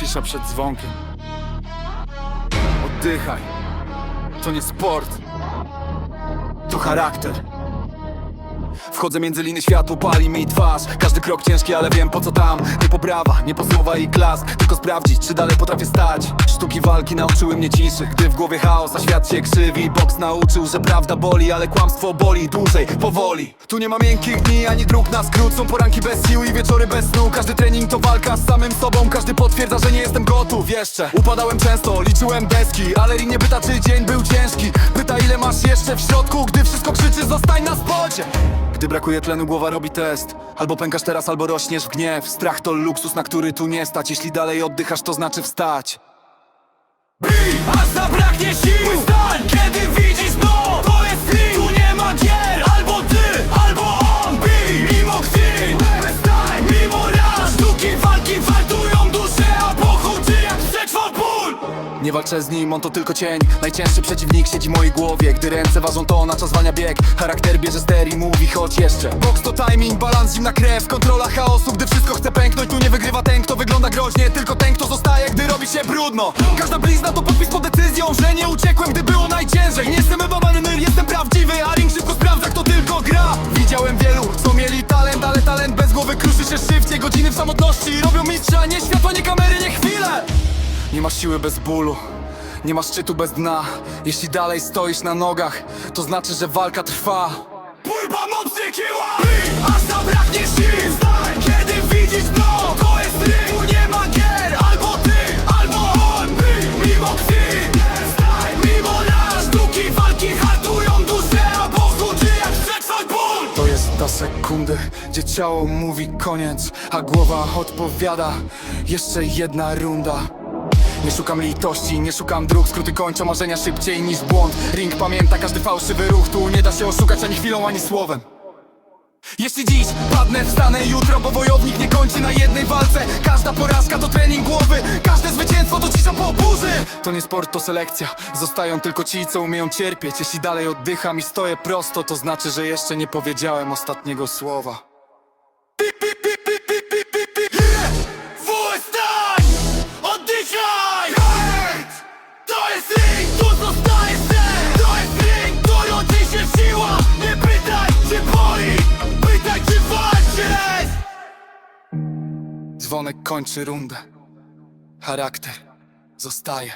Cisza przed dzwonkiem. Oddychaj. To nie sport. To charakter. Wchodzę między liny światło, pali mi twarz. Każdy krok ciężki, ale wiem po co tam. Nie poprawa, nie po słowa i klas Tylko sprawdzić, czy dalej potrafię stać. Sztuki walki nauczyły mnie ciszy. Gdy w głowie chaos, a świat się krzywi. Boks nauczył, że prawda boli Ale kłamstwo boli. Dłużej, powoli. Tu nie ma miękkich dni, ani dróg na skrót. Są poranki bez sił i wieczory bez snu. Każdy trening walka z samym sobą Każdy potwierdza, że nie jestem gotów jeszcze. Upadałem często, liczyłem deski Ale ring nie pyta, czy dzień był ciężki. Pyta, ile masz jeszcze w środku Gdy wszystko krzyczy, zostań na spocie gdy brakuje tlenu, głowa robi test. Albo pękasz teraz, albo rośniesz w gniew. Strach to luksus, na który tu nie stać. Jeśli dalej oddychasz, to znaczy wstać. Bij, aż zabraknie sił Nie walczę z nim, on to tylko cień. Najcięższy przeciwnik siedzi w mojej głowie. Gdy ręce ważą to, na czas zwalnia bieg. Charakter bierze ster i mówi, chodź jeszcze. Boks to timing, balans, zimna krew. Kontrola chaosu, gdy wszystko chce pęknąć. Tu nie wygrywa ten, kto wygląda groźnie. Tylko ten, kto zostaje, gdy robi się brudno. Każda blizna to podpis pod decyzją Że nie uciekłem, gdy było najciężej. Nie jestem ewabany myl, jestem prawdziwy A ring szybko sprawdza, kto tylko gra. Widziałem wielu, co mieli talent Ale talent bez głowy kruszy się szybciej. Godziny w samotności robią mistrza Nie światła, nie kamery, nie masz siły bez bólu, nie masz szczytu bez dna. Jeśli dalej stoisz na nogach, to znaczy, że walka trwa. Pływa mocny kieła Bij, aż zabraknie sił! Wstań, kiedy widzisz dno To jest tu nie ma gier. Albo ty, albo on. Bij, mimo krwi Wstań, mimo ran Sztuki walki hartują duszę A pochód jak przetrwać ból. To jest ta sekundy, gdzie ciało mówi koniec A głowa odpowiada, jeszcze jedna runda nie szukam litości, nie szukam dróg. Skróty kończą marzenia szybciej niż błąd. Ring pamięta każdy fałszywy ruch. Tu nie da się oszukać ani chwilą, ani słowem. Jeśli dziś padnę, wstanę jutro, bo wojownik nie kończy na jednej walce. Każda porażka to trening głowy, każde zwycięstwo to cisza po burzy. To nie sport, to selekcja, zostają tylko ci, co umieją cierpieć. Jeśli dalej oddycham i stoję prosto, to znaczy, że jeszcze nie powiedziałem ostatniego słowa Dzwonek kończy rundę. Charakter zostaje